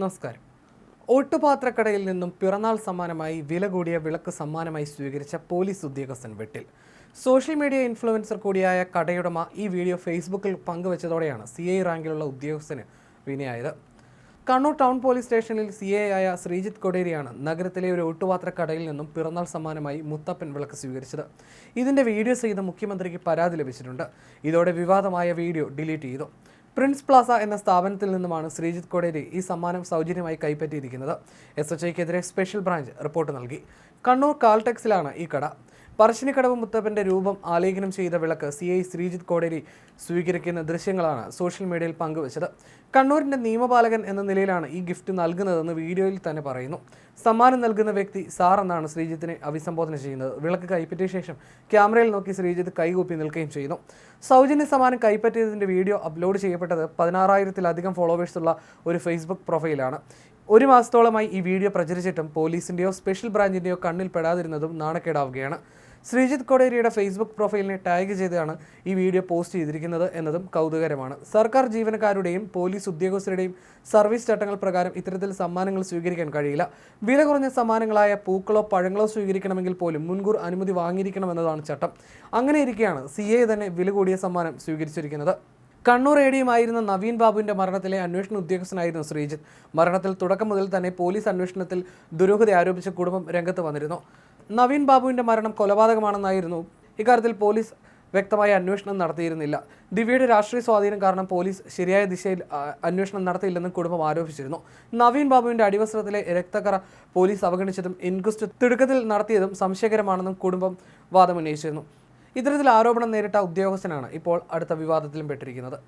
നമസ്കാരം. ഓട്ടുപാത്രക്കടയിൽ നിന്നും പിറന്നാൾ സമ്മാനമായി വില കൂടിയ വിളക്ക് സമ്മാനമായി സ്വീകരിച്ച പോലീസ് ഉദ്യോഗസ്ഥൻ വെട്ടിൽ. സോഷ്യൽ മീഡിയ ഇൻഫ്ലുവൻസർ കൂടിയായ കടയുടമ ഈ വീഡിയോ ഫേസ്ബുക്കിൽ പങ്കുവച്ചതോടെയാണ് സി ഐ റാങ്കിലുള്ള ഉദ്യോഗസ്ഥന് വിനയായത്. കണ്ണൂർ ടൗൺ പോലീസ് സ്റ്റേഷനിൽ സി എ ആയ ശ്രീജിത്ത് കൊടേരിയാണ് നഗരത്തിലെ ഒരു ഒട്ടുപാത്ര കടയിൽ നിന്നും പിറന്നാൾ സമ്മാനമായി മുത്തപ്പൻ വിളക്ക് സ്വീകരിച്ചത്. ഇതിന്റെ വീഡിയോ സഹിതം മുഖ്യമന്ത്രിക്ക് പരാതി ലഭിച്ചിട്ടുണ്ട്. ഇതോടെ വിവാദമായ വീഡിയോ ഡിലീറ്റ് ചെയ്തു. പ്രിൻസ് പ്ലാസ എന്ന സ്ഥാപനത്തിൽ നിന്നുമാണ് ശ്രീജിത്ത് കോടേരി ഈ സമ്മാനം സൗജന്യമായി കൈപ്പറ്റിയിരിക്കുന്നത്. എസ് എച്ച് ഐക്കെതിരെ സ്പെഷ്യൽ ബ്രാഞ്ച് റിപ്പോർട്ട് നൽകി. കണ്ണൂർ കാൽടെക്സിലാണ് ഈ കട. പറശ്ശിനിക്കടവ് മുത്തപ്പന്റെ രൂപം ആലേഖനം ചെയ്ത വിളക്ക് സി ഐ ശ്രീജിത്ത് കോടേരി സ്വീകരിക്കുന്ന ദൃശ്യങ്ങളാണ് സോഷ്യൽ മീഡിയയിൽ പങ്കുവച്ചത്. കണ്ണൂരിന്റെ നിയമപാലകൻ എന്ന നിലയിലാണ് ഈ ഗിഫ്റ്റ് നൽകുന്നതെന്ന് വീഡിയോയിൽ തന്നെ പറയുന്നു. സമ്മാനം നൽകുന്ന വ്യക്തി സാർ എന്നാണ് ശ്രീജിത്തിനെ അഭിസംബോധന ചെയ്യുന്നത്. വിളക്ക് കൈപ്പറ്റിയ ശേഷം ക്യാമറയിൽ നോക്കി ശ്രീജിത്ത് കൈകൂപ്പി നിൽക്കുകയും ചെയ്യുന്നു. സൗജന്യ സമ്മാനം കൈപ്പറ്റിയതിന്റെ വീഡിയോ അപ്ലോഡ് ചെയ്യപ്പെട്ടത് പതിനാറായിരത്തിലധികം ഫോളോവേഴ്സുള്ള ഒരു ഫേസ്ബുക്ക് പ്രൊഫൈലാണ്. ഒരു മാസത്തോളമായി ഈ വീഡിയോ പ്രചരിച്ചിട്ടും പോലീസിന്റെയോ സ്പെഷ്യൽ ബ്രാഞ്ചിന്റെയോ കണ്ണിൽ പെടാതിരുന്നതും നാണക്കേടാവുകയാണ്. ശ്രീജിത്ത് കൊടേരിയുടെ ഫേസ്ബുക്ക് പ്രൊഫൈലിനെ ടാഗ് ചെയ്താണ് ഈ വീഡിയോ പോസ്റ്റ് ചെയ്തിരിക്കുന്നത് എന്നതും കൗതുകരമാണ്. സർക്കാർ ജീവനക്കാരുടെയും പോലീസ് ഉദ്യോഗസ്ഥരുടെയും സർവീസ് ചട്ടങ്ങൾ പ്രകാരം ഇത്തരത്തിൽ സമ്മാനങ്ങൾ സ്വീകരിക്കാൻ കഴിയില്ല. വില കുറഞ്ഞ സമ്മാനങ്ങളായ പൂക്കളോ പഴങ്ങളോ സ്വീകരിക്കണമെങ്കിൽ പോലും മുൻകൂർ അനുമതി വാങ്ങിയിരിക്കണമെന്നതാണ് ചട്ടം. അങ്ങനെ ഇരിക്കെയാണ് സി എ തന്നെ വില കൂടിയ സമ്മാനം സ്വീകരിച്ചിരിക്കുന്നത്. കണ്ണൂർ എ ഡിയുമായിരുന്ന നവീൻ ബാബുവിന്റെ മരണത്തിലെ അന്വേഷണ ഉദ്യോഗസ്ഥനായിരുന്നു ശ്രീജിത്ത്. മരണത്തിൽ തുടക്കം മുതൽ തന്നെ പോലീസ് അന്വേഷണത്തിൽ ദുരൂഹത ആരോപിച്ച കുടുംബം രംഗത്ത് വന്നിരുന്നു. നവീൻ ബാബുവിന്റെ മരണം കൊലപാതകമാണെന്നായിരുന്നു. ഇക്കാര്യത്തിൽ പോലീസ് വ്യക്തമായ അന്വേഷണം നടത്തിയിരുന്നില്ല. ദിവ്യയുടെ രാഷ്ട്രീയ സ്വാധീനം കാരണം പോലീസ് ശരിയായ ദിശയിൽ അന്വേഷണം നടത്തിയില്ലെന്നും കുടുംബം ആരോപിച്ചിരുന്നു. നവീൻ ബാബുവിന്റെ അടിവസ്ത്രത്തിലെ രക്തക്കറ പോലീസ് അവഗണിച്ചതും ഇൻക്വസ്റ്റ് തിടുക്കത്തിൽ നടത്തിയതും സംശയകരമാണെന്നും കുടുംബം വാദമുന്നയിച്ചിരുന്നു. ഇത്തരത്തിൽ ആരോപണം നേരിട്ട ഉദ്യോഗസ്ഥനാണ് ഇപ്പോൾ അടുത്ത വിവാദത്തിലും പെട്ടിരിക്കുന്നത്.